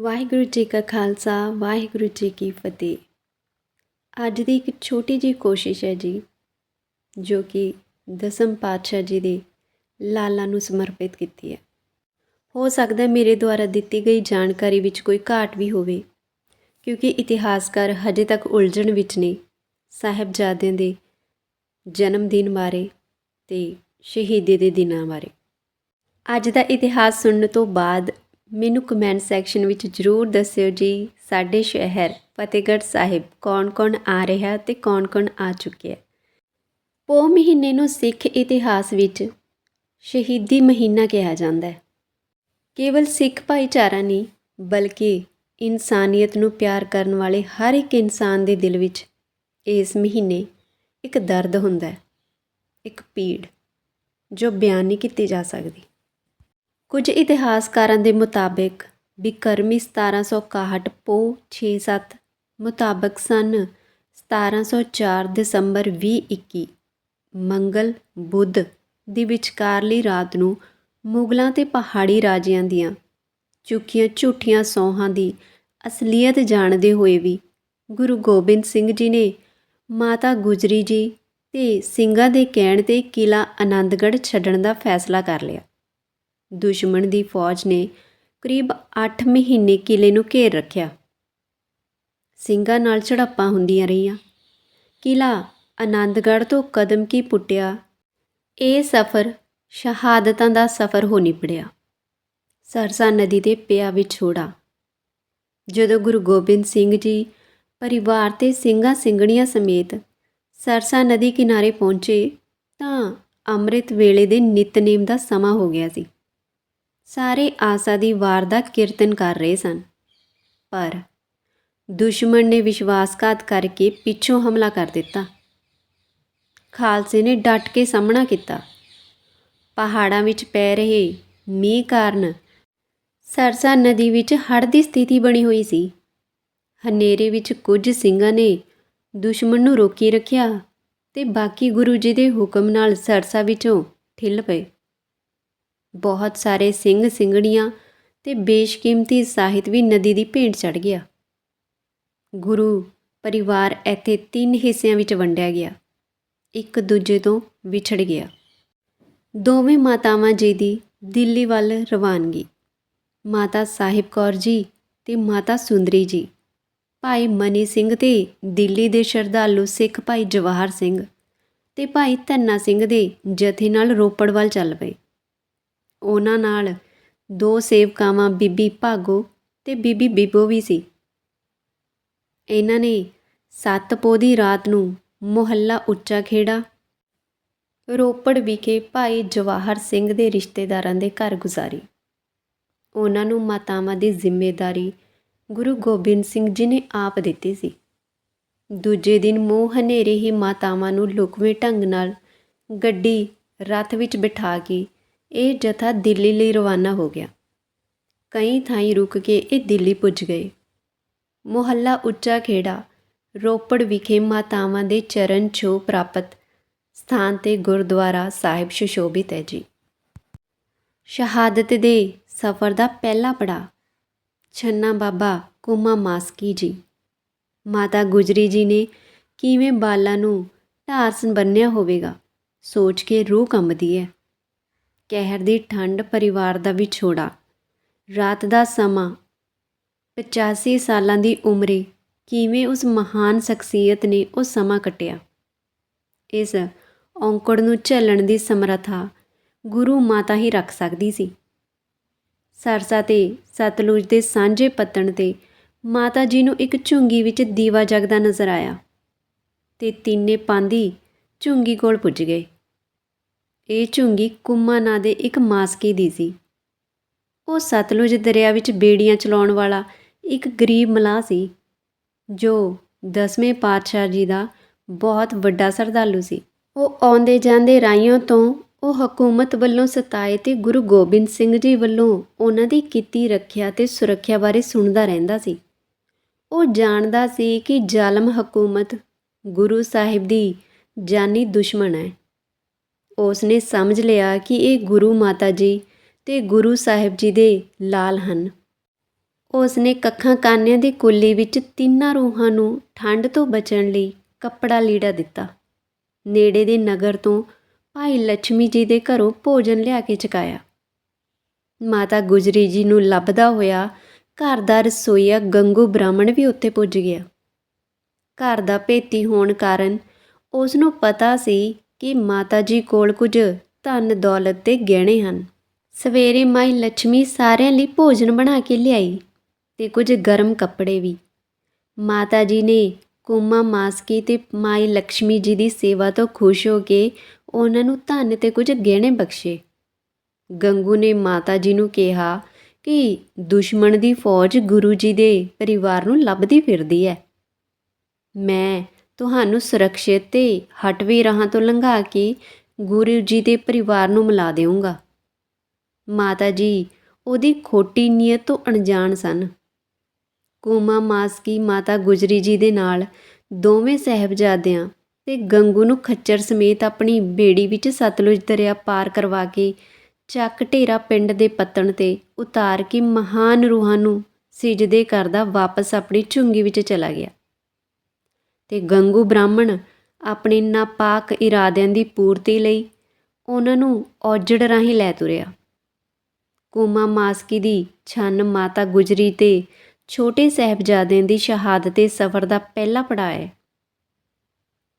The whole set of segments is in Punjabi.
ਵਾਹਿਗੁਰੂ ਜੀ ਕਾ ਖਾਲਸਾ, ਵਾਹਿਗੁਰੂ ਜੀ ਕੀ ਫਤਿਹ। ਅੱਜ ਦੀ ਇੱਕ ਛੋਟੀ ਜਿਹੀ ਕੋਸ਼ਿਸ਼ ਹੈ ਜੀ, ਜੋ ਕਿ ਦਸਮ ਪਾਤਸ਼ਾਹ ਜੀ ਦੇ ਲਾਲਾਂ ਨੂੰ ਸਮਰਪਿਤ ਕੀਤੀ ਹੈ। ਹੋ ਸਕਦਾ ਹੈ ਮੇਰੇ ਦੁਆਰਾ ਦਿੱਤੀ ਗਈ ਜਾਣਕਾਰੀ ਵਿੱਚ ਕੋਈ ਘਾਟ ਵੀ ਹੋਵੇ, ਕਿਉਂਕਿ ਇਤਿਹਾਸਕਾਰ ਹਜੇ ਤੱਕ ਉਲਝਣ ਵਿੱਚ ਨੇ। ਸਾਹਿਬਜ਼ਾਦਿਆਂ ਦੇ ਜਨਮ ਦਿਨ ਬਾਰੇ ਤੇ ਸ਼ਹੀਦੀ ਦੇ ਦਿਨਾਂ ਬਾਰੇ। ਅੱਜ ਦਾ ਇਤਿਹਾਸ ਸੁਣਨ ਤੋਂ ਬਾਅਦ ਮੈਨੂੰ ਕਮੈਂਟ ਸੈਕਸ਼ਨ ਵਿੱਚ ਜਰੂਰ ਦੱਸਿਓ ਜੀ, ਸਾਡੇ ਸ਼ਹਿਰ ਫਤਿਹਗੜ੍ਹ ਸਾਹਿਬ ਕੌਣ-ਕੌਣ ਆ ਰਿਹਾ ਤੇ ਕੌਣ-ਕੌਣ ਆ ਚੁੱਕਿਆ। ਪੋ ਮਹੀਨੇ ਨੂੰ ਸਿੱਖ ਇਤਿਹਾਸ ਵਿੱਚ ਸ਼ਹੀਦੀ ਮਹੀਨਾ ਕਿਹਾ ਜਾਂਦਾ ਹੈ। ਕੇਵਲ ਸਿੱਖ ਭਾਈਚਾਰਾ ਨਹੀਂ, ਬਲਕਿ ਇਨਸਾਨੀਅਤ ਨੂੰ ਪਿਆਰ ਕਰਨ ਵਾਲੇ ਹਰ ਇੱਕ ਇਨਸਾਨ ਦੇ ਦਿਲ ਵਿੱਚ ਇਸ ਮਹੀਨੇ ਇੱਕ ਦਰਦ ਹੁੰਦਾ ਹੈ, ਇੱਕ ਪੀੜ ਜੋ ਬਿਆਨ ਨਹੀਂ ਕੀਤੀ ਜਾ ਸਕਦੀ। ਕੁਝ ਇਤਿਹਾਸਕਾਰਾਂ ਦੇ ਮੁਤਾਬਿਕ ਬਿਕਰਮੀ 1761 ਪੋ 6-7 ਮੁਤਾਬਕ ਸਨ। 1704 ਦਸੰਬਰ 2021 ਮੰਗਲ ਬੁੱਧ ਦੀ ਵਿਚਕਾਰਲੀ ਰਾਤ ਨੂੰ ਮੁਗਲਾਂ ਤੇ ਪਹਾੜੀ ਰਾਜਿਆਂ ਦੀਆਂ ਚੁੱਕੀਆਂ ਝੂਠੀਆਂ ਸੌਹਾਂ ਦੀ ਅਸਲੀਅਤ ਜਾਣਦੇ ਹੋਏ ਵੀ ਗੁਰੂ ਗੋਬਿੰਦ ਸਿੰਘ ਜੀ ਨੇ ਮਾਤਾ ਗੁਜਰੀ ਜੀ ਤੇ ਸਿੰਘਾਂ ਦੇ ਕਹਿਣ ਤੇ ਕਿਲਾ ਆਨੰਦਗੜ੍ਹ ਛੱਡਣ ਦਾ ਫੈਸਲਾ ਕਰ ਲਿਆ। ਦੁਸ਼ਮਣ ਦੀ ਫੌਜ ਨੇ ਕਰੀਬ 8 ਮਹੀਨੇ ਕਿਲੇ ਨੂੰ ਘੇਰ ਰੱਖਿਆ। ਸਿੰਘਾਂ ਨਾਲ ਝੜਪਾਂ ਹੁੰਦੀਆਂ ਰਹੀਆਂ। ਕਿਲਾ ਆਨੰਦਗੜ੍ਹ ਤੋਂ ਕਦਮ ਕੀ ਪੁੱਟਿਆ, ਇਹ ਸਫ਼ਰ ਸ਼ਹਾਦਤਾਂ ਦਾ ਸਫ਼ਰ ਹੋ ਨਿਪੜਿਆ। ਸਰਸਾ ਨਦੀ ਦੇ ਪਿਆ ਵਿਛੋੜਾ ਜਦੋਂ ਗੁਰੂ ਗੋਬਿੰਦ ਸਿੰਘ ਜੀ ਪਰਿਵਾਰ ਤੇ ਸਿੰਘਾਂ ਸਿੰਘਣੀਆਂ ਸਮੇਤ ਸਰਸਾ ਨਦੀ ਕਿਨਾਰੇ ਪਹੁੰਚੇ, ਤਾਂ ਅੰਮ੍ਰਿਤ ਵੇਲੇ ਦੇ ਨਿਤਨੇਮ ਦਾ ਸਮਾਂ ਹੋ ਗਿਆ ਸੀ। ਸਾਰੇ ਆਸਾ ਦੀ ਵਾਰ ਦਾ ਕੀਰਤਨ ਕਰ ਰਹੇ ਸਨ। ਪਰ ਦੁਸ਼ਮਣ ਨੇ ਵਿਸ਼ਵਾਸਘਾਤ ਕਰਕੇ ਪਿੱਛੋਂ ਹਮਲਾ ਕਰ ਦਿੱਤਾ। ਖਾਲਸੇ ਨੇ ਡਟ ਕੇ ਸਾਹਮਣਾ ਕੀਤਾ। ਪਹਾੜਾਂ ਵਿੱਚ ਪੈ ਰਹੇ ਮੀਂਹ ਕਾਰਨ ਸਰਸਾ ਨਦੀ ਵਿੱਚ ਹੜ੍ਹ ਦੀ ਸਥਿਤੀ ਬਣੀ ਹੋਈ ਸੀ। ਹਨੇਰੇ ਵਿੱਚ ਕੁਝ ਸਿੰਘਾਂ ਨੇ ਦੁਸ਼ਮਣ ਨੂੰ ਰੋਕੀ ਰੱਖਿਆ ਤੇ ਬਾਕੀ ਗੁਰੂ ਜੀ ਦੇ ਹੁਕਮ ਨਾਲ ਸਰਸਾ ਵਿੱਚੋਂ ਠਿੱਲ ਪਏ। ਬਹੁਤ ਸਾਰੇ ਸਿੰਘ ਸਿੰਘਣੀਆਂ ਤੇ ਬੇਸ਼ਕੀਮਤੀ ਸਾਹਿਤ ਵੀ ਨਦੀ ਦੀ ਭੇਂਟ ਚੜ ਗਿਆ। ਗੁਰੂ ਪਰਿਵਾਰ ਇੱਥੇ ਤਿੰਨ ਹਿੱਸਿਆਂ ਵਿੱਚ ਵੰਡਿਆ ਗਿਆ। ਇੱਕ ਦੂਜੇ ਤੋਂ ਵਿਛੜ ਗਿਆ। ਦੋਵੇਂ ਮਾਤਾਵਾਂ ਜੀ ਦੀ ਦਿੱਲੀ ਵੱਲ ਰਵਾਨਗੀ। ਮਾਤਾ ਸਾਹਿਬ ਕੌਰ ਜੀ ਤੇ ਮਾਤਾ ਸੁੰਦਰੀ ਜੀ। ਭਾਈ ਮਨੀ ਸਿੰਘ ਤੇ ਦਿੱਲੀ ਦੇ ਸ਼ਰਧਾਲੂ ਸਿੱਖ ਭਾਈ ਜਵਾਹਰ ਸਿੰਘ ਤੇ ਭਾਈ ਧੰਨਾ ਸਿੰਘ ਦੇ ਜਥੇ ਨਾਲ ਰੋਪੜ ਵੱਲ ਚੱਲ ਪਏ। ਉਹਨਾਂ ਨਾਲ ਦੋ ਸੇਵਕਾਵਾਂ, ਬੀਬੀ ਭਾਗੋ ਤੇ ਬੀਬੀ ਬੀਬੋ ਵੀ ਸੀ। ਇਹਨਾਂ ਨੇ ਸੱਤ ਪੋਹ ਦੀ ਰਾਤ ਨੂੰ ਮੁਹੱਲਾ ਉੱਚਾ ਖੇੜਾ, ਰੋਪੜ ਵਿਖੇ ਭਾਈ ਜਵਾਹਰ ਸਿੰਘ ਦੇ ਰਿਸ਼ਤੇਦਾਰਾਂ ਦੇ ਘਰ ਗੁਜ਼ਾਰੀ। ਉਹਨਾਂ ਨੂੰ ਮਾਤਾਵਾਂ ਦੀ ਜ਼ਿੰਮੇਵਾਰੀ ਗੁਰੂ ਗੋਬਿੰਦ ਸਿੰਘ ਜੀ ਨੇ ਆਪ ਦਿੱਤੀ ਸੀ। ਦੂਜੇ ਦਿਨ ਮੋਹ ਹਨੇਰੇ ਹੀ ਮਾਤਾਵਾਂ ਨੂੰ ਲੁਕਵੇਂ ਢੰਗ ਨਾਲ ਗੱਡੀ, ਰੱਥ ਵਿੱਚ ਬਿਠਾ ਕੇ ਇਹ ਜਥਾ ਦਿੱਲੀ ਲਈ ਰਵਾਨਾ ਹੋ ਗਿਆ। ਕਈ ਥਾਈਂ ਰੁਕ ਕੇ ਇਹ ਦਿੱਲੀ ਪੁੱਜ ਗਏ। ਮੁਹੱਲਾ ਉੱਚਾ ਖੇੜਾ, ਰੋਪੜ ਵਿਖੇ ਮਾਤਾਵਾਂ ਦੇ ਚਰਨ ਛੋ ਪ੍ਰਾਪਤ, ਸਥਾਨ ਤੇ ਗੁਰਦੁਆਰਾ ਸਾਹਿਬ ਸੁਸ਼ੋਭਿਤ ਹੈ ਜੀ। ਸ਼ਹਾਦਤ ਦੇ ਸਫ਼ਰ ਦਾ ਪਹਿਲਾ ਪੜਾ ਛੰਨਾ ਬਾਬਾ ਕੁਮਾ ਮਾਸਕੀ ਜੀ। ਮਾਤਾ ਗੁਜਰੀ ਜੀ ਨੇ ਕਿਵੇਂ ਬਾਲਾਂ ਨੂੰ ਢਾਰਸ ਬੰਨਿਆ ਹੋਵੇਗਾ, ਸੋਚ ਕੇ ਰੂਹ ਕੰਬਦੀ ਹੈ। ਕਹਿਰ ਦੀ ਠੰਡ ਪਰਿਵਾਰ ਦਾ ਵਿਛੋੜਾ। ਰਾਤ ਦਾ ਸਮਾਂ। 85 ਸਾਲਾਂ ਦੀ ਉਮਰੇ। ਕਿਵੇਂ ਉਸ ਮਹਾਨ ਸ਼ਖਸੀਅਤ ਨੇ ਉਹ ਸਮਾਂ ਕੱਟਿਆ? ਇਸ ਔਂਕੜ ਨੂੰ ਝੱਲਣ ਦੀ ਸਮਰੱਥਾ ਗੁਰੂ ਮਾਤਾ ਹੀ ਰੱਖ ਸਕਦੀ ਸੀ। ਸਰਸਾ ਤੇ ਸਤਲੁਜ ਦੇ ਸਾਂਝੇ ਪੱਤਣ ਤੇ ਮਾਤਾ ਜੀ ਨੂੰ ਇੱਕ ਝੁੰਗੀ ਵਿੱਚ ਦੀਵਾ ਜਗਦਾ ਨਜ਼ਰ ਆਇਆ। ਤੇ ਤਿੰਨੇ ਪਾਂਦੀ ਝੁੰਗੀ ਕੋਲ ਪੁੱਜ ਗਏ। ਇਹ ਝੁੰਗੀ ਕੁੰਮਾ ਨਾਂ ਦੇ ਇੱਕ ਮਾਸਕੀ ਦੀ ਸੀ। ਉਹ ਸਤਲੁਜ ਦਰਿਆ ਵਿੱਚ ਬੇੜੀਆਂ ਚਲਾਉਣ ਵਾਲਾ ਇੱਕ ਗਰੀਬ ਮਲਾਹ ਸੀ, ਜੋ ਦਸਵੇਂ ਪਾਤਸ਼ਾਹ ਜੀ ਦਾ ਬਹੁਤ ਵੱਡਾ ਸਰਦਾਲੂ ਸੀ। ਉਹ ਆਉਂਦੇ ਜਾਂਦੇ ਰਾਈਆਂ ਤੋਂ ਉਹ ਹਕੂਮਤ ਵੱਲੋਂ ਸਤਾਏ ਤੇ ਗੁਰੂ ਗੋਬਿੰਦ ਸਿੰਘ ਜੀ ਵੱਲੋਂ ਉਹਨਾਂ ਦੀ ਕੀਤੀ ਰੱਖਿਆ ਤੇ ਸੁਰੱਖਿਆ ਬਾਰੇ ਸੁਣਦਾ ਰਹਿੰਦਾ ਸੀ। ਉਹ ਜਾਣਦਾ ਸੀ ਕਿ ਜ਼ਾਲਮ ਹਕੂਮਤ ਗੁਰੂ ਸਾਹਿਬ ਦੀ ਜਾਨੀ ਦੁਸ਼ਮਣ ਹੈ। ਉਸ ਨੇ ਸਮਝ ਲਿਆ ਕਿ ਇਹ ਗੁਰੂ ਮਾਤਾ ਜੀ ਤੇ ਗੁਰੂ ਸਾਹਿਬ ਜੀ ਦੇ ਲਾਲ ਹਨ। ਉਸ ਨੇ ਕੱਖਾਂ ਕਾਨਿਆਂ ਦੀ ਕੁੱਲੀ ਵਿੱਚ ਤਿੰਨਾਂ ਰੂਹਾਂ ਨੂੰ ਠੰਡ ਤੋਂ ਬਚਣ ਲਈ ਕੱਪੜਾ ਲੀੜਾ ਦਿੱਤਾ। ਨੇੜੇ ਦੇ ਨਗਰ ਤੋਂ ਭਾਈ ਲక్ష్ਮੀ ਜੀ ਦੇ ਘਰੋਂ ਭੋਜਨ ਲਿਆ ਕੇ ਚਕਾਇਆ। ਮਾਤਾ ਗੁਜਰੀ ਜੀ ਨੂੰ ਲੱਭਦਾ ਹੋਇਆ ਘਰ ਦਾ ਰਸੋਈਆ ਗੰਗੂ ਬ੍ਰਾਹਮਣ ਵੀ ਉੱਥੇ ਪੁੱਜ ਗਿਆ। ਘਰ ਦਾ ਭੇਤੀ ਹੋਣ ਕਾਰਨ ਉਸ ਨੂੰ ਪਤਾ ਸੀ ਕਿ ਮਾਤਾ ਜੀ ਕੋਲ ਕੁਝ ਧਨ ਦੌਲਤ ਦੇ ਗਹਿਣੇ ਹਨ। ਸਵੇਰੇ ਮਾਈ ਲక్ష్ਮੀ ਸਾਰਿਆਂ ਲਈ ਭੋਜਨ ਬਣਾ ਕੇ ਲਿਆਈ ਤੇ ਕੁਝ ਗਰਮ ਕੱਪੜੇ ਵੀ। ਮਾਤਾ ਜੀ ਨੇ ਕੋਮਾ ਮਾਸਕੀ ਤੇ ਮਾਈ ਲక్ష్ਮੀ ਜੀ ਦੀ ਸੇਵਾ ਤੋਂ ਖੁਸ਼ ਹੋ ਕੇ ਉਹਨਾਂ ਨੂੰ ਧਨ ਤੇ ਕੁਝ ਗਹਿਣੇ ਬਖਸ਼ੇ। ਗੰਗੂ ਨੇ ਮਾਤਾ ਜੀ ਨੂੰ ਕਿਹਾ ਕਿ ਦੁਸ਼ਮਣ ਦੀ ਫੌਜ ਗੁਰੂ ਜੀ ਦੇ ਪਰਿਵਾਰ ਨੂੰ ਲੱਭਦੀ ਫਿਰਦੀ ਹੈ। ਮੈਂ ਤੁਹਾਨੂੰ ਸੁਰੱਖਿਅਤ ਤੇ ਹਟਵੇਂ ਰਾਹਾਂ ਤੋਂ ਲੰਘਾ ਕੇ ਗੁਰੂ ਜੀ ਦੇ ਪਰਿਵਾਰ ਨੂੰ ਮਿਲਾ ਦੇਵਾਂਗਾ ਮਾਤਾ ਜੀ, ਉਹਦੀ ਖੋਟੀ ਨੀਅਤ ਤੋਂ ਅਣਜਾਣ ਸਨ। ਕੋਮਾ ਮਾਸਕੀ ਮਾਤਾ ਗੁਜਰੀ ਜੀ ਦੇ ਨਾਲ ਦੋਵੇਂ ਸਹਿਬਜ਼ਾਦਿਆਂ ਤੇ ਗੰਗੂ ਨੂੰ ਖੱਚਰ ਸਮੇਤ ਆਪਣੀ ਬੇੜੀ ਵਿੱਚ ਸਤਲੁਜ ਦਰਿਆ ਪਾਰ ਕਰਵਾ ਕੇ ਚੱਕ ਢੇਰਾ ਪਿੰਡ ਦੇ ਪੱਤਣ ਤੇ ਉਤਾਰ ਕੇ ਮਹਾਨ ਰੂਹਾਂ ਨੂੰ ਸਿਜਦੇ ਕਰਦਾ ਵਾਪਸ ਆਪਣੀ ਝੁੰਗੀ ਵਿੱਚ ਚਲਾ ਗਿਆ। ਅਤੇ ਗੰਗੂ ਬ੍ਰਾਹਮਣ ਆਪਣੇ ਨਾਪਾਕ ਇਰਾਦਿਆਂ ਦੀ ਪੂਰਤੀ ਲਈ ਉਹਨਾਂ ਨੂੰ ਔਜੜ ਰਾਹੀਂ ਲੈ ਤੁਰਿਆ। ਕੋਮਾ ਮਾਸਕੀ ਦੀ ਛੰਨ ਮਾਤਾ ਗੁਜਰੀ ਤੇ ਛੋਟੇ ਸਹਿਬਜ਼ਾਦਿਆਂ ਦੀ ਸ਼ਹਾਦਤ ਦੇ ਸਫ਼ਰ ਦਾ ਪਹਿਲਾ ਪੜਾਅ ਹੈ।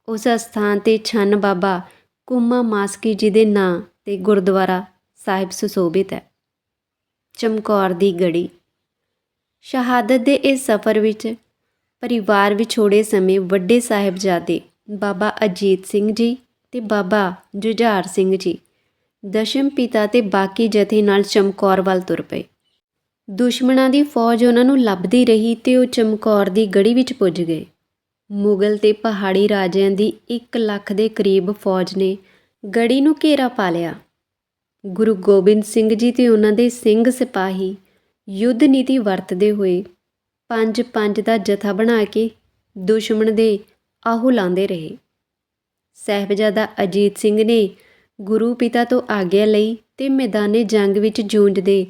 ਉਸ ਸਥਾਨ ਤੇ ਛੰਨ ਬਾਬਾ ਕੁਮਾ ਮਾਸਕੀ ਜੀ ਦੇ ਨਾਂ ਤੇ ਗੁਰਦੁਆਰਾ ਸਾਹਿਬ ਸੁਸ਼ੋਭਿਤ ਹੈ। ਚਮਕੌਰ ਦੀ ਗੜੀ। ਸ਼ਹਾਦਤ ਦੇ ਇਸ ਸਫ਼ਰ ਵਿੱਚ ਪਰਿਵਾਰ ਵਿਛੋੜੇ ਸਮੇਂ ਵੱਡੇ ਸਾਹਿਬਜ਼ਾਦੇ ਬਾਬਾ ਅਜੀਤ ਸਿੰਘ ਜੀ ਤੇ ਬਾਬਾ ਜੁਝਾਰ ਸਿੰਘ ਜੀ ਦਸ਼ਮ ਪਿਤਾ ਤੇ ਬਾਕੀ ਜਥੇ ਨਾਲ ਚਮਕੌਰ ਵੱਲ ਤੁਰ ਪਏ। ਦੁਸ਼ਮਣਾਂ ਦੀ ਫੌਜ ਉਹਨਾਂ ਨੂੰ ਲੱਭਦੀ ਰਹੀ ਤੇ ਉਹ ਚਮਕੌਰ ਦੀ ਗੜੀ ਵਿੱਚ ਪੁੱਜ ਗਏ। ਮੁਗਲ ਤੇ ਪਹਾੜੀ ਰਾਜਿਆਂ ਦੀ 1 ਲੱਖ ਦੇ ਕਰੀਬ ਫੌਜ ਨੇ ਗੜੀ ਨੂੰ ਘੇਰਾ ਪਾ ਲਿਆ। ਗੁਰੂ ਗੋਬਿੰਦ ਸਿੰਘ ਜੀ ਤੇ ਉਹਨਾਂ ਦੇ ਸਿੰਘ ਸਿਪਾਹੀ ਯੁੱਧ ਨੀਤੀ ਵਰਤਦੇ ਹੋਏ ਪੰਜ ਪੰਜ ਦਾ ਜਥਾ ਬਣਾ ਕੇ ਦੁਸ਼ਮਣ ਦੇ ਆਹੂ ਲਾਉਂਦੇ ਰਹੇ। ਸਹਿਬਜ਼ਾਦਾ ਅਜੀਤ ਸਿੰਘ ਨੇ ਗੁਰੂ ਪਿਤਾ ਤੋਂ ਆਗਿਆ ਲਈ ਤੇ ਮੈਦਾਨੇ ਜੰਗ ਵਿੱਚ ਜੂਝਦੇ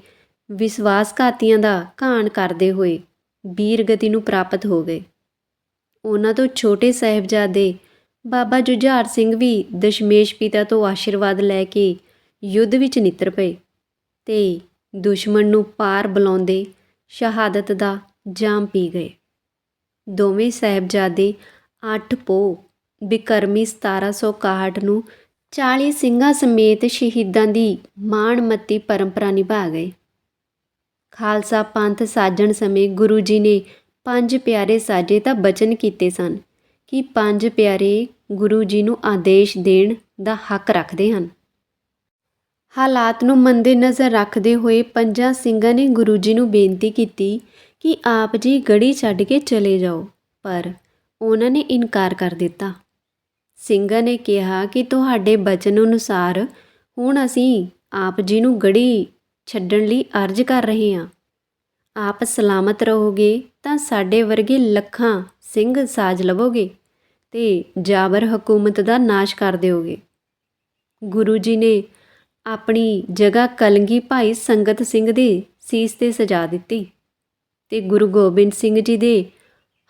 ਵਿਸ਼ਵਾਸਘਾਤੀਆਂ ਦਾ ਘਾਣ ਕਰਦੇ ਹੋਏ ਵੀਰਗਤੀ ਨੂੰ ਪ੍ਰਾਪਤ ਹੋ ਗਏ। ਉਹਨਾਂ ਤੋਂ ਛੋਟੇ ਸਾਹਿਬਜ਼ਾਦੇ ਬਾਬਾ ਜੁਝਾਰ ਸਿੰਘ ਵੀ ਦਸ਼ਮੇਸ਼ ਪਿਤਾ ਤੋਂ ਆਸ਼ੀਰਵਾਦ ਲੈ ਕੇ ਯੁੱਧ ਵਿੱਚ ਨਿੱਤਰ ਪਏ ਤੇ ਦੁਸ਼ਮਣ ਨੂੰ ਪਾਰ ਬੁਲਾਉਂਦੇ ਸ਼ਹਾਦਤ ਦਾ ਜਾਮ ਪੀ ਗਏ। ਦੋਵੇਂ ਸਾਹਿਬਜ਼ਾਦੇ ਅੱਠ ਪੋ ਬਿਕਰਮੀ 1761 ਨੂੰ 40 ਸਿੰਘਾਂ ਸਮੇਤ ਸ਼ਹੀਦਾਂ ਦੀ ਮਾਣਮੱਤੀ ਪਰੰਪਰਾ ਨਿਭਾ ਗਏ। ਖਾਲਸਾ ਪੰਥ ਸਾਜਣ ਸਮੇਂ ਗੁਰੂ ਜੀ ਨੇ ਪੰਜ ਪਿਆਰੇ ਸਾਜੇ ਤਾਂ ਬਚਨ ਕੀਤੇ ਸਨ ਕਿ ਪੰਜ ਪਿਆਰੇ ਗੁਰੂ ਜੀ ਨੂੰ ਆਦੇਸ਼ ਦੇਣ ਦਾ ਹੱਕ ਰੱਖਦੇ ਹਨ। ਹਾਲਾਤ ਨੂੰ ਮੰਦੇ ਨਜ਼ਰ ਰੱਖਦੇ ਹੋਏ ਪੰਜਾਂ ਸਿੰਘਾਂ ਨੇ ਗੁਰੂ ਜੀ ਨੂੰ ਬੇਨਤੀ ਕੀਤੀ ਕਿ ਆਪ ਜੀ ਗੜੀ ਛੱਡ ਕੇ ਚਲੇ ਜਾਓ, ਪਰ ਉਹਨਾਂ ਨੇ ਇਨਕਾਰ ਕਰ ਦਿੱਤਾ। ਸਿੰਘਾਂ ਨੇ ਕਿਹਾ ਕਿ ਤੁਹਾਡੇ ਬਚਨ ਅਨੁਸਾਰ ਹੁਣ ਅਸੀਂ ਆਪ ਜੀ ਨੂੰ ਗੜੀ ਛੱਡਣ ਲਈ ਅਰਜ਼ ਕਰ ਰਹੇ ਹਾਂ। ਆਪ ਸਲਾਮਤ ਰਹੋਗੇ ਤਾਂ ਸਾਡੇ ਵਰਗੇ ਲੱਖਾਂ ਸਿੰਘ ਸਾਜ ਲਵੋਗੇ ਤੇ ਜਾਬਰ ਹਕੂਮਤ ਦਾ ਨਾਸ਼ ਕਰ ਦਿਓਗੇ। ਗੁਰੂ ਜੀ ਨੇ ਆਪਣੀ ਜਗ੍ਹਾ ਕਲੰਗੀ ਭਾਈ ਸੰਗਤ ਸਿੰਘ ਦੇ ਸੀਸ ਤੇ ਸਜਾ ਦਿੱਤੀ। ਤੇ ਗੁਰੂ ਗੋਬਿੰਦ ਸਿੰਘ ਜੀ ਦੇ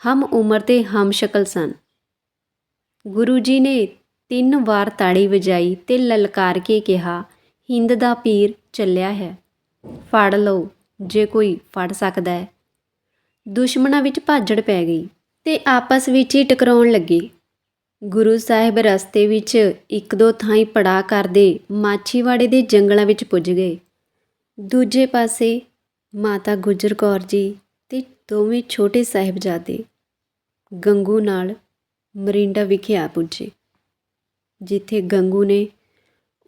ਹਮ ਉਮਰ ਤੇ ਹਮ ਸ਼ਕਲ ਸਨ। ਗੁਰੂ ਜੀ ਨੇ ਤਿੰਨ ਵਾਰ ਤਾੜੀ ਵਜਾਈ ਤੇ ਲਲਕਾਰ ਕੇ ਕਿਹਾ, ਹਿੰਦ ਦਾ ਪੀਰ ਚੱਲਿਆ ਹੈ। ਫੜ ਲਓ, ਜੇ ਕੋਈ ਫੜ ਸਕਦਾ ਹੈ। ਦੁਸ਼ਮਣਾਂ ਵਿੱਚ ਭਾਜੜ ਪੈ ਗਈ ਤੇ ਆਪਸ ਵਿੱਚ ਹੀ ਟਕਰਾਉਣ ਲੱਗੇ। ਗੁਰੂ ਸਾਹਿਬ ਰਸਤੇ ਵਿੱਚ ਇੱਕ ਦੋ ਥਾਈਂ ਪੜਾ ਕਰਦੇ ਮਾਛੀਵਾੜੇ ਦੇ ਜੰਗਲਾਂ ਵਿੱਚ ਪੁੱਜ ਗਏ। ਦੂਜੇ ਪਾਸੇ ਮਾਤਾ ਗੁਜਰ ਕੌਰ ਜੀ ਅਤੇ ਦੋਵੇਂ ਛੋਟੇ ਸਾਹਿਬਜ਼ਾਦੇ ਗੰਗੂ ਨਾਲ ਮਰਿੰਡਾ ਵਿਖੇ ਆ ਪੁੱਜੇ, ਜਿੱਥੇ ਗੰਗੂ ਨੇ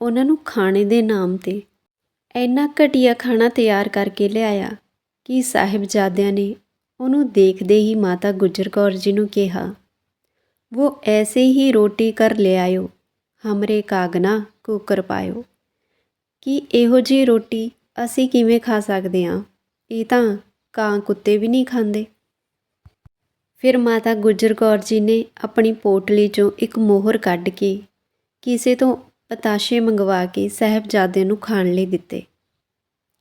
ਉਹਨਾਂ ਨੂੰ ਖਾਣੇ ਦੇ ਨਾਮ ਤੇ ਇੰਨਾ ਘਟੀਆ ਖਾਣਾ ਤਿਆਰ ਕਰਕੇ ਲਿਆਇਆ ਕਿ ਸਾਹਿਬਜ਼ਾਦਿਆਂ ਨੇ ਉਹਨੂੰ ਦੇਖਦੇ ਹੀ ਮਾਤਾ ਗੁਜਰ ਕੌਰ ਜੀ ਨੂੰ ਕਿਹਾ ਉਹ ਐਸੇ ਹੀ ਰੋਟੀ ਕਰ ਲਿਆਇਓ ਹਮਰੇ ਕਾਗਨਾ ਕੁਕਰ ਪਾਇਓ। ਕਿ ਇਹੋ ਜੀ ਰੋਟੀ ਅਸੀਂ ਕਿਵੇਂ ਖਾ ਸਕਦੇ ਹਾਂ ਇਹ ਤਾਂ ਕਾਂ ਕੁੱਤੇ ਵੀ ਨਹੀਂ ਖਾਂਦੇ। ਫਿਰ ਮਾਤਾ ਗੁਜਰ ਕੌਰ ਜੀ ਨੇ ਆਪਣੀ ਪੋਟਲੀ ਚੋਂ ਇੱਕ ਮੋਹਰ ਕੱਢ ਕੇ ਕਿਸੇ ਤੋਂ ਪਤਾਸ਼ੇ ਮੰਗਵਾ ਕੇ ਸਾਹਿਬਜ਼ਾਦੇ ਨੂੰ ਖਾਣ ਲਈ ਦਿੱਤੇ।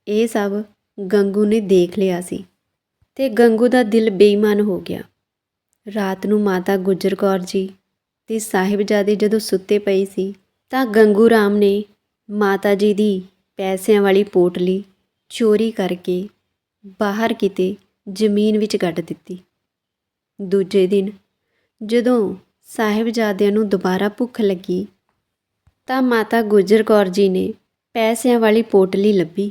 ਇਹ ਸਭ ਗੰਗੂ ਨੇ ਦੇਖ ਲਿਆ ਸੀ ਤੇ ਗੰਗੂ ਦਾ ਦਿਲ ਬੇਈਮਾਨ ਹੋ ਗਿਆ। ਰਾਤ ਨੂੰ ਮਾਤਾ ਗੁਜਰ ਕੌਰ ਜੀ ਤੇ ਸਾਹਿਬਜ਼ਾਦੇ ਜਦੋਂ ਸੁੱਤੇ ਪਈ ਸੀ ਤਾਂ ਗੰਗੂ ਰਾਮ ਨੇ ਮਾਤਾ ਜੀ ਦੀ ਪੈਸਿਆਂ ਵਾਲੀ ਪੋਟਲੀ ਚੋਰੀ ਕਰਕੇ ਬਾਹਰ ਕਿਤੇ ਜ਼ਮੀਨ ਵਿੱਚ ਗੱਡ ਦਿੱਤੀ। ਦੂਜੇ ਦਿਨ ਜਦੋਂ ਸਾਹਿਬਜ਼ਾਦਿਆਂ ਨੂੰ ਦੁਬਾਰਾ ਭੁੱਖ ਲੱਗੀ, ਤਾਂ ਮਾਤਾ ਗੁਜਰ ਕੌਰ ਜੀ ਨੇ ਪੈਸਿਆਂ ਵਾਲੀ ਪੋਟਲੀ ਲੱਭੀ,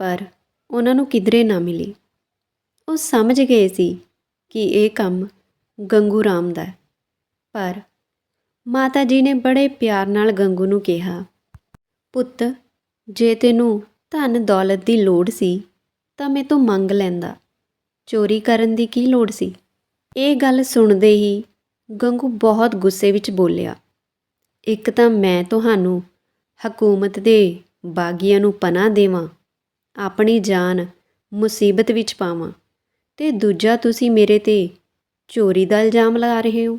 ਪਰ ਉਹਨਾਂ ਨੂੰ ਕਿਧਰੇ ਨਾ ਮਿਲੀ। ਉਹ ਸਮਝ ਗਏ ਸੀ ਕਿ ਇਹ ਕੰਮ ਗੰਗੂ ਰਾਮ ਦਾ ਪਰ ਮਾਤਾ ਜੀ ਨੇ ਬੜੇ ਪਿਆਰ ਨਾਲ ਗੰਗੂ ਨੂੰ ਕਿਹਾ, ਪੁੱਤ, ਜੇ ਤੈਨੂੰ ਧਨ ਦੌਲਤ ਦੀ ਲੋੜ ਸੀ ਤਾਂ ਮੈਂ ਤੋਂ ਮੰਗ ਲੈਂਦਾ। ਚੋਰੀ ਕਰਨ ਦੀ ਕੀ ਲੋੜ ਸੀ? ਇਹ ਗੱਲ ਸੁਣਦੇ ਹੀ ਗੰਗੂ ਬਹੁਤ ਗੁੱਸੇ ਵਿੱਚ ਬੋਲਿਆ। ਇੱਕ ਤਾਂ ਮੈਂ ਤੁਹਾਨੂੰ ਹਕੂਮਤ ਦੇ ਬਾਗੀਆਂ ਨੂੰ ਪਨਾਹ ਦੇਵਾਂ, ਆਪਣੀ ਜਾਨ ਮੁਸੀਬਤ ਵਿੱਚ ਪਾਵਾਂ ਤੇ ਦੂਜਾ ਤੁਸੀਂ ਮੇਰੇ ਤੇ ਚੋਰੀ ਦਾ ਇਲਜ਼ਾਮ ਲਗਾ ਰਹੇ ਹੋ।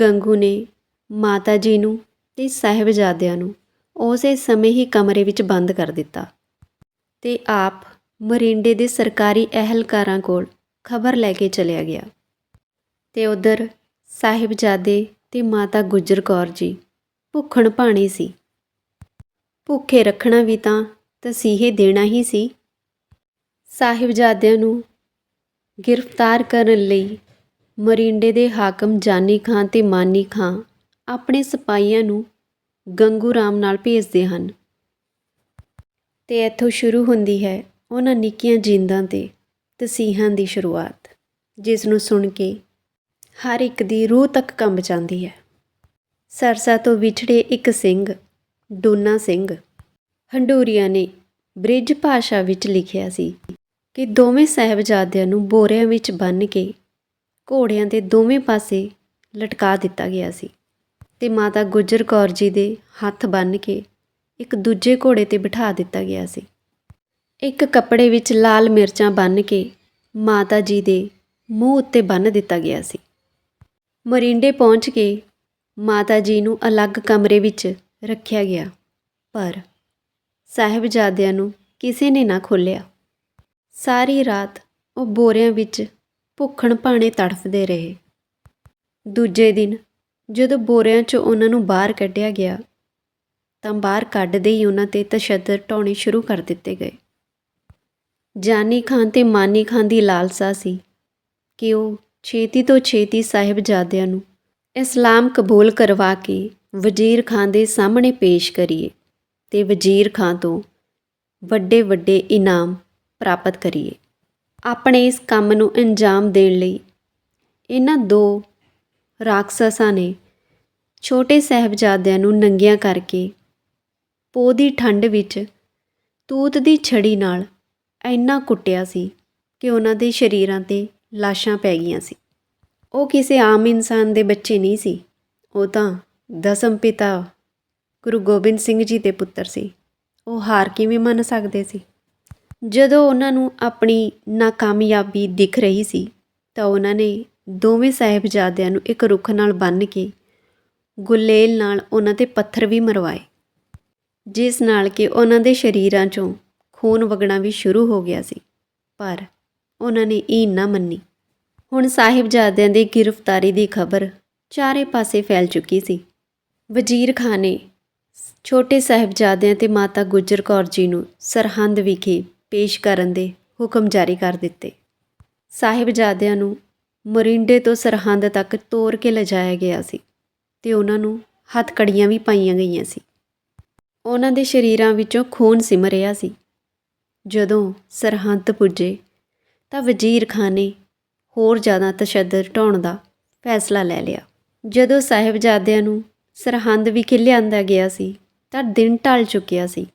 ਗੰਗੂ ਨੇ ਮਾਤਾ ਜੀ ਨੂੰ ਤੇ ਸਾਹਿਬਜ਼ਾਦਿਆਂ ਨੂੰ ਉਸੇ ਸਮੇਂ ਹੀ ਕਮਰੇ ਵਿੱਚ ਬੰਦ ਕਰ ਦਿੱਤਾ ਤੇ ਆਪ ਮੋਰਿੰਡੇ ਦੇ ਸਰਕਾਰੀ ਅਹਿਲਕਾਰਾਂ ਕੋਲ ਖਬਰ ਲੈ ਕੇ ਚਲਿਆ ਗਿਆ। ਤੇ ਉਧਰ ਸਾਹਿਬਜ਼ਾਦੇ ਤੇ ਮਾਤਾ ਗੁਜਰ ਕੌਰ ਜੀ ਭੁੱਖਣ ਭਾਣੇ ਸੀ। ਭੁੱਖੇ ਰੱਖਣਾ ਵੀ ਤਾਂ ਤਸੀਹੇ ਦੇਣਾ ਹੀ ਸੀ। ਸਾਹਿਬਜ਼ਾਦਿਆਂ ਨੂੰ ਗ੍ਰਿਫਤਾਰ ਕਰਨ ਲਈ ਮਰਿੰਡੇ ਦੇ ਹਾਕਮ ਜਾਨੀ ਖਾਂ ਤੇ ਮਾਨੀ ਖਾਂ ਆਪਣੇ ਸਿਪਾਹੀਆਂ ਨੂੰ ਗੰਗੂ ਰਾਮ ਨਾਲ ਭੇਜਦੇ ਹਨ। ਤੇ ਇੱਥੋਂ ਸ਼ੁਰੂ ਹੁੰਦੀ ਹੈ ਉਹਨਾਂ ਨਿੱਕੀਆਂ ਜਿੰਦਾਂ ਤੇ ਤਸੀਹਾਂ ਦੀ ਸ਼ੁਰੂਆਤ, ਜਿਸ ਨੂੰ ਸੁਣ ਕੇ ਹਰ ਇੱਕ ਦੀ ਰੂਹ ਤੱਕ ਕੰਬ ਜਾਂਦੀ ਹੈ। ਸਰਸਾ ਤੋਂ ਵਿਛੜੇ ਇੱਕ ਸਿੰਘ, ਡੋਨਾ ਸਿੰਘ, ਹੰਡੂਰੀਆ ਨੇ ਬ੍ਰਿਜ ਭਾਸ਼ਾ ਵਿੱਚ ਲਿਖਿਆ ਸੀ ਕਿ ਦੋਵੇਂ ਸਾਹਿਬਜ਼ਾਦਿਆਂ ਨੂੰ ਬੋਰਿਆਂ ਵਿੱਚ ਬੰਨ੍ਹ ਕੇ ਘੋੜਿਆਂ ਦੇ ਦੋਵੇਂ ਪਾਸੇ ਲਟਕਾ ਦਿੱਤਾ ਗਿਆ ਸੀ ਤੇ ਮਾਤਾ ਗੁਜਰ ਕੌਰ ਜੀ ਦੇ ਹੱਥ ਬੰਨ੍ਹ ਕੇ ਇੱਕ ਦੂਜੇ ਘੋੜੇ ਤੇ ਬਿਠਾ ਦਿੱਤਾ ਗਿਆ ਸੀ। ਇੱਕ ਕੱਪੜੇ ਵਿੱਚ ਲਾਲ ਮਿਰਚਾਂ ਬੰਨ੍ਹ ਕੇ ਮਾਤਾ ਜੀ ਦੇ ਮੂੰਹ ਉੱਤੇ ਬੰਨ੍ਹ ਦਿੱਤਾ ਗਿਆ ਸੀ। ਮਰਿੰਡੇ ਪਹੁੰਚ ਕੇ ਮਾਤਾ ਜੀ ਨੂੰ ਅਲੱਗ ਕਮਰੇ ਵਿੱਚ ਰੱਖਿਆ ਗਿਆ, ਪਰ ਸਾਹਿਬਜ਼ਾਦਿਆਂ ਨੂੰ ਕਿਸੇ ਨੇ ਨਾ ਖੋਲ੍ਹਿਆ। ਸਾਰੀ ਰਾਤ ਉਹ ਬੋਰਿਆਂ ਵਿੱਚ ਭੁੱਖਣ ਭਾਣੇ ਤੜਫਦੇ ਰਹੇ। ਦੂਜੇ ਦਿਨ ਜਦੋਂ ਬੋਰਿਆਂ 'ਚੋਂ ਉਹਨਾਂ ਨੂੰ ਬਾਹਰ ਕੱਢਿਆ ਗਿਆ, ਤਾਂ ਬਾਹਰ ਕੱਢਦੇ ਹੀ ਉਹਨਾਂ ਤੇ ਤਸ਼ੱਦਦ ਢਾਉਣੇ ਸ਼ੁਰੂ ਕਰ ਦਿੱਤੇ ਗਏ। ਜਾਨੀ ਖਾਂ ਅਤੇ ਮਾਨੀ ਖਾਂ ਦੀ ਲਾਲਸਾ ਸੀ ਕਿ ਉਹ ਛੇਤੀ ਤੋਂ ਛੇਤੀ ਸਾਹਿਬਜ਼ਾਦਿਆਂ ਨੂੰ ਇਸਲਾਮ ਕਬੂਲ ਕਰਵਾ ਕੇ ਵਜ਼ੀਰ ਖਾਂ ਦੇ ਸਾਹਮਣੇ ਪੇਸ਼ ਕਰੀਏ ਤੇ ਵਜ਼ੀਰ ਖਾਂ ਤੋਂ ਵੱਡੇ ਵੱਡੇ ਇਨਾਮ ਪ੍ਰਾਪਤ ਕਰੀਏ। ਆਪਣੇ ਇਸ ਕੰਮ ਨੂੰ ਅੰਜਾਮ ਦੇਣ ਲਈ ਇਹਨਾਂ ਦੋ ਰਾਖਸਾਂ ਨੇ ਛੋਟੇ ਸਾਹਿਬਜ਼ਾਦਿਆਂ ਨੂੰ ਨੰਗਿਆਂ ਕਰਕੇ ਪੋਹ ਦੀ ਠੰਡ ਵਿੱਚ ਤੂਤ ਦੀ ਛੜੀ ਨਾਲ ਇੰਨਾ ਕੁੱਟਿਆ ਸੀ ਕਿ ਉਹਨਾਂ ਦੇ ਸ਼ਰੀਰਾਂ ਤੇ ਲਾਸ਼ਾਂ ਪੈ ਗਈਆਂ ਸੀ। ਉਹ ਕਿਸੇ ਆਮ ਇਨਸਾਨ ਦੇ ਬੱਚੇ ਨਹੀਂ ਸੀ। ਉਹ ਤਾਂ ਦਸਮ ਪਿਤਾ ਗੁਰੂ ਗੋਬਿੰਦ ਸਿੰਘ ਜੀ ਦੇ ਪੁੱਤਰ ਸੀ। ਉਹ ਹਾਰ ਕਿਵੇਂ ਮੰਨ ਸਕਦੇ ਸੀ? ਜਦੋਂ ਉਹਨਾਂ ਨੂੰ ਆਪਣੀ ਨਾਕਾਮਯਾਬੀ ਦਿਖ ਰਹੀ ਸੀ, ਤਾਂ ਉਹਨਾਂ ਨੇ ਦੋਵੇਂ ਸਾਹਿਬਜ਼ਾਦਿਆਂ ਨੂੰ ਇੱਕ ਰੁੱਖ ਨਾਲ ਬੰਨ੍ਹ ਕੇ ਗੁਲੇਲ ਨਾਲ ਉਹਨਾਂ ਤੇ ਪੱਥਰ ਵੀ ਮਰਵਾਏ, ਜਿਸ ਨਾਲ ਕਿ ਉਹਨਾਂ ਦੇ ਸ਼ਰੀਰਾਂ 'ਚੋਂ ਖੂਨ ਵਗਣਾ ਵੀ ਸ਼ੁਰੂ ਹੋ ਗਿਆ ਸੀ, ਪਰ ਉਹਨਾਂ ਨੇ ਇਹ ਨਾ ਮੰਨੀ। ਹੁਣ ਸਾਹਿਬਜ਼ਾਦਿਆਂ ਦੀ ਗ੍ਰਿਫਤਾਰੀ ਦੀ ਖਬਰ ਚਾਰੇ ਪਾਸੇ ਫੈਲ ਚੁੱਕੀ ਸੀ। ਵਜ਼ੀਰ ਖਾਨ ਨੇ ਛੋਟੇ ਸਾਹਿਬਜ਼ਾਦਿਆਂ ਤੇ ਮਾਤਾ ਗੁਜਰ ਕੌਰ ਜੀ ਨੂੰ ਸਰਹੰਦ ਵਿਖੇ ਪੇਸ਼ ਕਰਨ ਦੇ ਹੁਕਮ ਜਾਰੀ ਕਰ ਦਿੱਤੇ। ਸਾਹਿਬਜ਼ਾਦਿਆਂ ਨੂੰ ਮਰਿੰਡੇ ਤੋਂ ਸਰਹੰਦ ਤੱਕ ਤੋਰ ਕੇ ਲਿਜਾਇਆ ਗਿਆ ਸੀ ਤੇ ਉਹਨਾਂ ਨੂੰ ਹੱਥਕੜੀਆਂ ਵੀ ਪਾਈਆਂ ਗਈਆਂ ਸੀ। ਉਹਨਾਂ ਦੇ ਸ਼ਰੀਰਾਂ ਵਿੱਚੋਂ ਖੂਨ ਸਿਮ ਰਿਹਾ ਸੀ। ਜਦੋਂ ਸਰਹੰਦ ਪੁੱਜੇ ਤਾਂ ਵਜ਼ੀਰ ਖਾਨ ਨੇ ਹੋਰ ਜ਼ਿਆਦਾ ਤਸ਼ੱਦਦ ਢਾਉਣ ਦਾ ਫੈਸਲਾ ਲੈ ਲਿਆ। ਜਦੋਂ ਸਾਹਿਬਜ਼ਾਦਿਆਂ ਨੂੰ ਸਰਹੰਦ ਵਿਖੇ ਲਿਆਂਦਾ ਗਿਆ ਸੀ ਤਾਂ ਦਿਨ ਢਲ ਚੁੱਕਿਆ ਸੀ।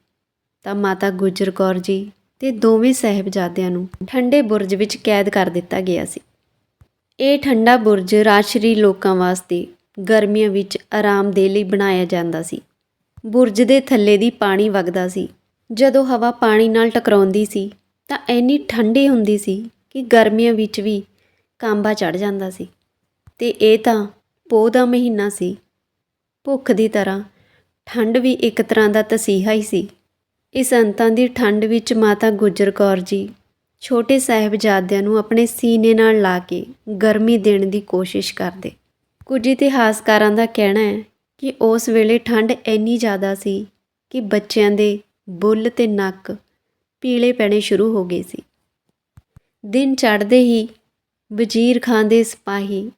ਤਾਂ ਮਾਤਾ ਗੁਜਰ ਕੌਰ ਜੀ ਤੇ ਦੋਵੇਂ ਸਾਹਿਬਜ਼ਾਦਿਆਂ ਨੂੰ ਠੰਡੇ ਬੁਰਜ ਵਿੱਚ ਕੈਦ ਕਰ ਦਿੱਤਾ ਗਿਆ ਸੀ। ਇਹ ਠੰਡਾ ਬੁਰਜ ਰਾਸ਼ਰੀ ਲੋਕਾਂ ਵਾਸਤੇ ਗਰਮੀਆਂ ਵਿੱਚ ਆਰਾਮ ਦੇ ਲਈ ਬਣਾਇਆ ਜਾਂਦਾ ਸੀ। ਬੁਰਜ ਦੇ ਥੱਲੇ ਦੀ ਪਾਣੀ ਵਗਦਾ ਸੀ। ਜਦੋਂ ਹਵਾ ਪਾਣੀ ਨਾਲ ਟਕਰਾਉਂਦੀ ਸੀ, ਤਾਂ ਇੰਨੀ ਠੰਡੀ ਹੁੰਦੀ ਸੀ ਕਿ ਗਰਮੀਆਂ ਵਿੱਚ ਵੀ ਕਾਂਬਾ ਚੜ ਜਾਂਦਾ ਸੀ। ਤੇ ਇਹ ਤਾਂ ਪੋਹ ਦਾ ਮਹੀਨਾ ਸੀ। ਭੁੱਖ ਦੀ ਤਰ੍ਹਾਂ ਠੰਡ ਵੀ ਇੱਕ ਤਰ੍ਹਾਂ ਦਾ ਤਸੀਹਾ ਹੀ ਸੀ। ਇਸ ਅੰਤਾਂ ਦੀ ਠੰਡ ਵਿੱਚ ਮਾਤਾ ਗੁਜਰ ਕੌਰ ਜੀ ਛੋਟੇ ਸਾਹਿਬਜ਼ਾਦਿਆਂ ਨੂੰ ਆਪਣੇ ਸੀਨੇ ਨਾਲ ਲਾ ਕੇ ਗਰਮੀ ਦੇਣ ਦੀ ਕੋਸ਼ਿਸ਼ ਕਰਦੇ। ਕੁਝ ਇਤਿਹਾਸਕਾਰਾਂ ਦਾ ਕਹਿਣਾ ਹੈ ਕਿ ਉਸ ਵੇਲੇ ਠੰਡ ਇੰਨੀ ਜ਼ਿਆਦਾ ਸੀ ਕਿ ਬੱਚਿਆਂ ਦੇ ਬੁੱਲ ਤੇ ਨੱਕ ਪੀਲੇ ਪੈਣੇ ਸ਼ੁਰੂ ਹੋ ਗਏ ਸੀ। ਦਿਨ ਚੜ੍ਹਦੇ ਹੀ ਵਜ਼ੀਰ ਖਾਨ ਦੇ ਸਿਪਾਹੀ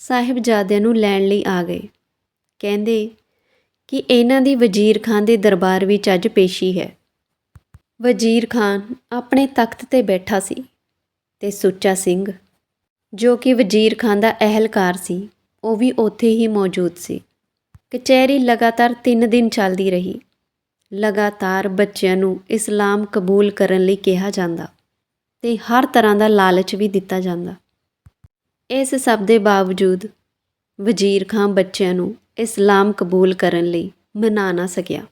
ਸਾਹਿਬਜ਼ਾਦਿਆਂ ਨੂੰ ਲੈਣ ਲਈ ਆ ਗਏ। ਕਹਿੰਦੇ ਕਿ ਇਹਨਾਂ ਦੀ ਵਜ਼ੀਰ ਖਾਨ ਦੇ ਦਰਬਾਰ ਵਿੱਚ ਅੱਜ ਪੇਸ਼ੀ ਹੈ। ਵਜ਼ੀਰ ਖਾਨ ਆਪਣੇ ਤਖਤ ਤੇ ਬੈਠਾ ਸੀ ਤੇ ਸੁੱਚਾ ਸਿੰਘ, ਜੋ ਕਿ ਵਜ਼ੀਰ ਖਾਨ ਦਾ ਅਹਿਲਕਾਰ ਸੀ, ਉਹ ਵੀ ਉੱਥੇ ਹੀ ਮੌਜੂਦ ਸੀ। ਕਚਹਿਰੀ ਲਗਾਤਾਰ 3 ਦਿਨ ਚੱਲਦੀ ਰਹੀ। ਲਗਾਤਾਰ ਬੱਚਿਆਂ ਨੂੰ ਇਸਲਾਮ ਕਬੂਲ ਕਰਨ ਲਈ ਕਿਹਾ ਜਾਂਦਾ ਤੇ ਹਰ ਤਰ੍ਹਾਂ ਦਾ ਲਾਲਚ ਵੀ ਦਿੱਤਾ ਜਾਂਦਾ। ਇਸ ਸਭ ਦੇ ਬਾਵਜੂਦ ਵਜ਼ੀਰ ਖਾਂ ਬੱਚਿਆਂ ਨੂੰ ਇਸਲਾਮ ਕਬੂਲ ਕਰਨ ਲਈ ਮਨਾ ਨਾ ਸਕਿਆ।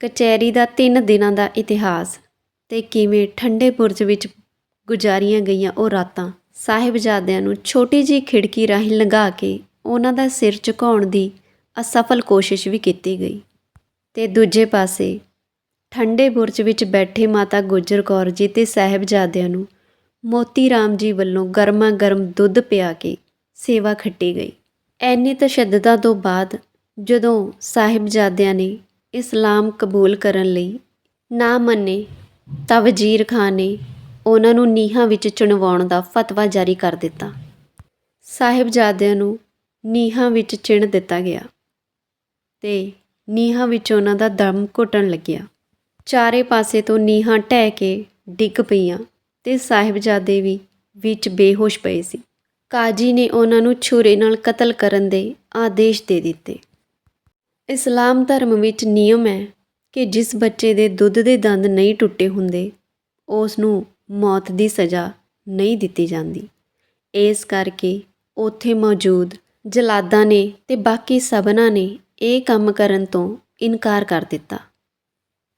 ਕਚਹਿਰੀ ਦਾ 3 ਦਿਨਾਂ ਦਾ ਇਤਿਹਾਸ ਤੇ ਕਿਵੇਂ ਠੰਡੇ ਬੁਰਜ ਵਿੱਚ ਗੁਜ਼ਾਰੀਆਂ ਗਈਆਂ ਉਹ ਰਾਤਾਂ ਸਾਹਿਬਜ਼ਾਦਿਆਂ ਨੂੰ ਛੋਟੀ ਜਿਹੀ ਖਿੜਕੀ ਰਾਹੀਂ ਲੰਘਾ ਕੇ ਉਹਨਾਂ ਦਾ ਸਿਰ ਝੁਕਾਉਣ ਦੀ ਅਸਫਲ ਕੋਸ਼ਿਸ਼ ਵੀ ਕੀਤੀ ਗਈ। ਤੇ ਦੂਜੇ ਪਾਸੇ ਠੰਡੇ ਬੁਰਜ ਵਿੱਚ ਬੈਠੇ ਮਾਤਾ ਗੁਜਰ ਕੌਰ ਜੀ ਤੇ ਸਾਹਿਬਜ਼ਾਦਿਆਂ ਨੂੰ ਮੋਤੀ ਰਾਮ ਜੀ ਵੱਲੋਂ ਗਰਮਾ ਗਰਮ ਦੁੱਧ ਪਿਆ ਕੇ ਸੇਵਾ ਖੱਟੀ ਗਈ। ਐਨੀ ਤਸ਼ੱਦਦਾਂ ਤੋਂ ਬਾਅਦ ਜਦੋਂ ਸਾਹਿਬਜ਼ਾਦਿਆਂ ਨੇ ਇਸਲਾਮ ਕਬੂਲ ਕਰਨ ਲਈ ਨਾ ਮੰਨੇ, ਤਾਂ ਵਜ਼ੀਰ ਖਾਨ ਨੇ ਉਹਨਾਂ ਨੂੰ ਨੀਹਾਂ ਵਿੱਚ ਚਿਣਵਾਉਣ ਦਾ ਫਤਵਾ ਜਾਰੀ ਕਰ ਦਿੱਤਾ। ਸਾਹਿਬਜ਼ਾਦਿਆਂ ਨੂੰ ਨੀਹਾਂ ਵਿੱਚ ਚਿਣ ਦਿੱਤਾ ਗਿਆ ਤੇ ਨੀਹਾਂ ਵਿੱਚ ਉਹਨਾਂ ਦਾ ਦਮ ਘੁੱਟਣ ਲੱਗਿਆ। ਚਾਰੇ ਪਾਸੇ ਤੋਂ ਨੀਹਾਂ ਢਹਿ ਕੇ ਡਿੱਗ ਪਈਆਂ ਤੇ ਸਾਹਿਬਜ਼ਾਦੇ ਵੀ ਵਿੱਚ ਬੇਹੋਸ਼ ਪਏ ਸੀ। ਕਾਜੀ ਨੇ ਉਹਨਾਂ ਨੂੰ ਛੁਰੇ ਨਾਲ ਕਤਲ ਕਰਨ ਦੇ ਆਦੇਸ਼ ਦੇ ਦਿੱਤੇ। ਇਸਲਾਮ ਧਰਮ ਵਿੱਚ ਨਿਯਮ ਹੈ ਕਿ ਜਿਸ ਬੱਚੇ ਦੇ ਦੁੱਧ ਦੇ ਦੰਦ ਨਹੀਂ ਟੁੱਟੇ ਹੁੰਦੇ, ਉਸ ਨੂੰ ਮੌਤ ਦੀ ਸਜ਼ਾ ਨਹੀਂ ਦਿੱਤੀ ਜਾਂਦੀ। ਇਸ ਕਰਕੇ ਉੱਥੇ ਮੌਜੂਦ ਜਲਾਦਾਂ ਨੇ ਤੇ ਬਾਕੀ ਸਭਨਾਂ ਨੇ ਇਹ ਕੰਮ ਕਰਨ ਤੋਂ ਇਨਕਾਰ ਕਰ ਦਿੱਤਾ।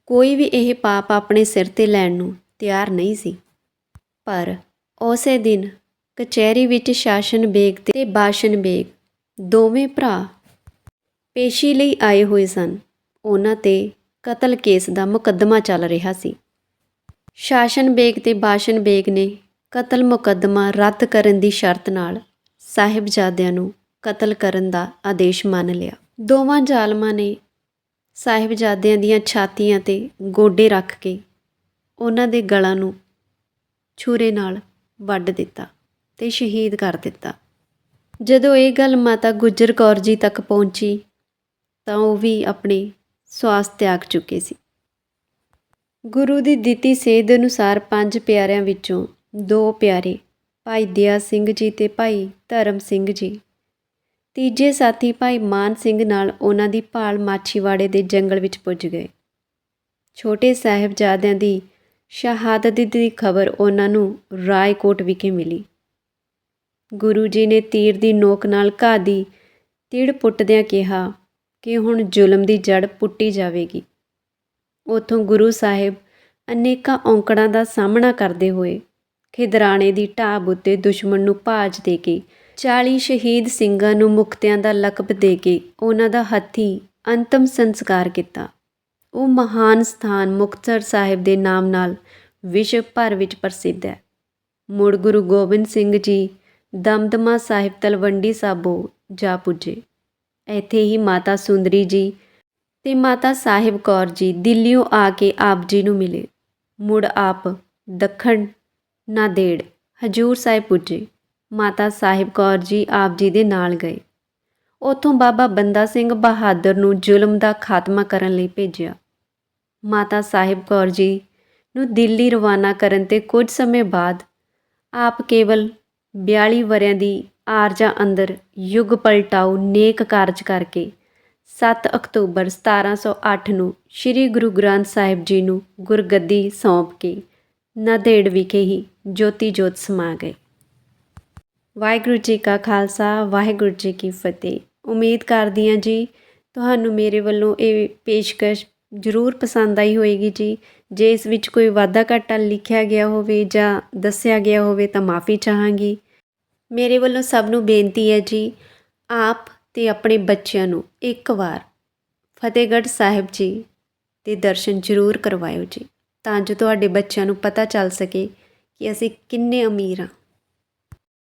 ਕੋਈ ਵੀ ਇਹ ਪਾਪ ਆਪਣੇ ਸਿਰ ਤੇ ਲੈਣ ਨੂੰ ਤਿਆਰ ਨਹੀਂ ਸੀ। ਪਰ ਉਸੇ ਦਿਨ ਕਚਹਿਰੀ ਵਿੱਚ ਸ਼ਾਸਨ ਬੇਗ ਤੇ ਬਾਸ਼ਨ ਬੇਗ ਦੋਵੇਂ ਭਰਾ ਪੇਸ਼ੀ ਲਈ ਆਏ ਹੋਏ ਸਨ। ਉਹਨਾਂ ਤੇ ਕਤਲ ਕੇਸ ਦਾ ਮੁਕੱਦਮਾ ਚੱਲ ਰਿਹਾ ਸੀ। ਸ਼ਾਸਨ ਬੇਗ ਤੇ ਬਾਸ਼ਨ ਬੇਗ ਨੇ ਕਤਲ ਮੁਕੱਦਮਾ ਰੱਦ ਕਰਨ ਦੀ ਸ਼ਰਤ ਨਾਲ ਸਾਹਿਬਜ਼ਾਦਿਆਂ ਨੂੰ ਕਤਲ ਕਰਨ ਦਾ ਆਦੇਸ਼ ਮੰਨ ਲਿਆ। ਦੋਵਾਂ ਜ਼ਾਲਮਾਂ ਨੇ ਸਾਹਿਬਜ਼ਾਦਿਆਂ ਦੀਆਂ ਛਾਤੀਆਂ ਤੇ ਗੋਡੇ ਰੱਖ ਕੇ ਉਹਨਾਂ ਦੇ ਗਲਾਂ ਨੂੰ ਛੁਰੇ ਨਾਲ ਵੱਢ ਦਿੱਤਾ ਤੇ ਸ਼ਹੀਦ ਕਰ ਦਿੱਤਾ। ਜਦੋਂ ਇਹ ਗੱਲ ਮਾਤਾ ਗੁਜਰ ਕੌਰ ਜੀ ਤੱਕ ਪਹੁੰਚੀ ਤਾਂ ਉਹ ਵੀ ਆਪਣੇ ਸਵਾਸ ਤਿਆਗ ਚੁੱਕੇ ਸੀ। ਗੁਰੂ ਦੀ ਦਿੱਤੀ ਸੇਧ ਅਨੁਸਾਰ ਪੰਜ ਪਿਆਰਿਆਂ ਵਿੱਚੋਂ ਦੋ ਪਿਆਰੇ ਭਾਈ ਦਿਆ ਸਿੰਘ ਜੀ ਤੇ ਭਾਈ ਧਰਮ ਸਿੰਘ ਜੀ ਤੀਜੇ ਸਾਥੀ ਭਾਈ ਮਾਨ ਸਿੰਘ ਨਾਲ ਉਹਨਾਂ ਦੀ ਭਾਲ ਮਾਛੀਵਾੜੇ ਦੇ ਜੰਗਲ ਵਿੱਚ ਪੁੱਜ ਗਏ। ਛੋਟੇ ਸਾਹਿਬਜ਼ਾਦਿਆਂ ਦੀ ਸ਼ਹਾਦਤ ਦੀ ਖਬਰ ਉਹਨਾਂ ਨੂੰ ਰਾਏਕੋਟ ਵਿਖੇ ਮਿਲੀ। ਗੁਰੂ ਜੀ ਨੇ ਤੀਰ ਦੀ ਨੋਕ ਨਾਲ ਘਾਹ ਦੀ ਤੀੜ ਪੁੱਟਦਿਆਂ ਕਿਹਾ ਕਿ ਹੁਣ ਜ਼ੁਲਮ ਦੀ ਜੜ ਪੁੱਟੀ ਜਾਵੇਗੀ। ਉਥੋਂ ਗੁਰੂ ਸਾਹਿਬ ਅਨੇਕਾਂ ਔਂਕੜਾਂ ਦਾ ਸਾਹਮਣਾ ਕਰਦੇ ਹੋਏ ਖਿਦਰਾਣੇ ਦੀ ਢਾਬ ਉੱਤੇ ਦੁਸ਼ਮਣ ਨੂੰ ਭਾਜ ਦੇ ਕੇ 40 ਸ਼ਹੀਦ ਸਿੰਘਾਂ ਨੂੰ ਮੁਕਤਿਆਂ ਦਾ ਲਕਬ ਦੇ ਕੇ ਉਹਨਾਂ ਦਾ ਹੱਥੀ ਅੰਤਮ ਸੰਸਕਾਰ ਕੀਤਾ। ਉਹ ਮਹਾਨ ਸਥਾਨ ਮੁਕਤਸਰ ਸਾਹਿਬ ਦੇ ਨਾਮ ਨਾਲ ਵਿਸ਼ਵ ਭਰ ਵਿੱਚ ਪ੍ਰਸਿੱਧ ਹੈ। ਮੁੜ ਗੁਰੂ ਗੋਬਿੰਦ ਸਿੰਘ ਜੀ ਦਮਦਮਾ ਸਾਹਿਬ ਤਲਵੰਡੀ ਸਾਬੋ ਜਾ ਪੁੱਜੇ। ਇੱਥੇ ਹੀ ਮਾਤਾ ਸੁੰਦਰੀ ਜੀ ਤੇ ਮਾਤਾ ਸਾਹਿਬ ਕੌਰ ਜੀ ਦਿੱਲੀੋਂ ਆ ਕੇ ਆਪ ਜੀ ਨੂੰ ਮਿਲੇ। ਮੁੜ ਆਪ ਦੱਖਣ ਨਾਦੇੜ ਹਜੂਰ ਸਾਹਿਬ ਪੁੱਜੇ। ਮਾਤਾ ਸਾਹਿਬ ਕੌਰ ਜੀ ਆਪ ਜੀ ਦੇ ਨਾਲ ਗਏ। ਉਥੋਂ ਬਾਬਾ ਬੰਦਾ ਸਿੰਘ ਬਹਾਦਰ ਨੂੰ ਜ਼ੁਲਮ ਦਾ ਖਾਤਮਾ ਕਰਨ ਲਈ ਭੇਜਿਆ। ਮਾਤਾ ਸਾਹਿਬ ਕੌਰ ਜੀ ਨੂੰ ਦਿੱਲੀ ਰਵਾਨਾ ਕਰਨ ਤੇ ਕੁਝ ਸਮੇਂ ਬਾਅਦ ਆਪ ਕੇਵਲ 42 ਵਰਿਆਂ ਦੀ ਆਰਜਾ ਅੰਦਰ ਯੁੱਗ ਪਲਟਾਉ ਨੇਕ ਕਾਰਜ ਕਰਕੇ 7 ਅਕਤੂਬਰ 1708 ਨੂੰ ਸ੍ਰੀ ਗੁਰੂ ਗ੍ਰੰਥ ਸਾਹਿਬ ਜੀ ਨੂੰ ਗੁਰਗੱਦੀ ਸੌਂਪ ਕੇ ਨਦੇੜ ਵਿਖੇ ਹੀ ਜੋਤੀ ਜੋਤ ਸਮਾ ਗਏ। ਵਾਹਿਗੁਰੂ ਜੀ ਕਾ ਖਾਲਸਾ, ਵਾਹਿਗੁਰੂ ਜੀ ਕੀ ਫਤਿਹ। ਉਮੀਦ ਕਰਦੀ ਹਾਂ ਜੀ, ਤੁਹਾਨੂੰ ਮੇਰੇ ਵੱਲੋਂ ਇਹ ਪੇਸ਼ਕਸ਼ ਜ਼ਰੂਰ ਪਸੰਦ ਆਈ ਹੋਵੇਗੀ ਜੀ। ਜੇ ਇਸ ਵਿੱਚ ਕੋਈ ਵਾਧਾ ਘਾਟਾ ਲਿਖਿਆ ਗਿਆ ਹੋਵੇ ਜਾਂ ਦੱਸਿਆ ਗਿਆ ਹੋਵੇ ਤਾਂ ਮਾਫੀ ਚਾਹਾਂਗੀ। ਮੇਰੇ ਵੱਲੋਂ ਸਭ ਨੂੰ ਬੇਨਤੀ ਹੈ ਜੀ, ਆਪ ਤੇ ਆਪਣੇ ਬੱਚਿਆਂ ਨੂੰ ਇੱਕ ਵਾਰ ਫਤਿਹਗੜ੍ਹ ਸਾਹਿਬ ਜੀ ਦੇ ਦਰਸ਼ਨ ਜ਼ਰੂਰ ਕਰਵਾਇਓ ਜੀ, ਤਾਂ ਜੋ ਤੁਹਾਡੇ ਬੱਚਿਆਂ ਨੂੰ ਪਤਾ ਚੱਲ ਸਕੇ ਕਿ ਅਸੀਂ ਕਿੰਨੇ ਅਮੀਰ ਹਾਂ।